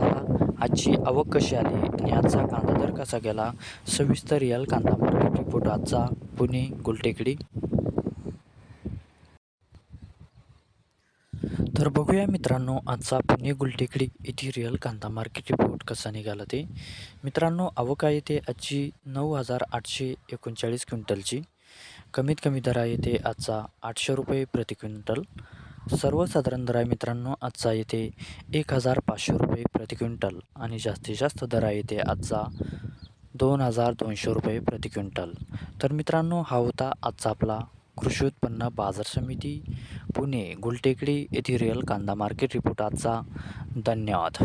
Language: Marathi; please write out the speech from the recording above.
झाला आजची आवक कशी आली आणि आजचा कांदा दर कसा गेला? सविस्तर रिअल कांदा मार्केट रिपोर्ट? आजचा पुणे गुलटेकडी. तर बघूया मित्रांनो आजचा पुणे गुलटेकडी येथील रिअल कांदा मार्केट रिपोर्ट कसा निघाला ते. मित्रांनो आवक आहे ते आजची नऊ हजार आठशे एकोणचाळीस क्विंटलची. कमीत कमी दर आहे ते आजचा आठशे रुपये प्रति क्विंटल. सर्वसाधारण दर आहे मित्रांनो आजचा येथे एक हजार पाचशे रुपये प्रति क्विंटल आणि जास्तीत जास्त दर आहे आजचा दोन हजार दोनशे रुपये प्रति क्विंटल. तर मित्रांनो हा होता आजचा आपला कृषी उत्पन्न बाजार समिती पुणे गुलटेकडी येथील रिअल कांदा मार्केट रिपोर्ट आजचा. धन्यवाद.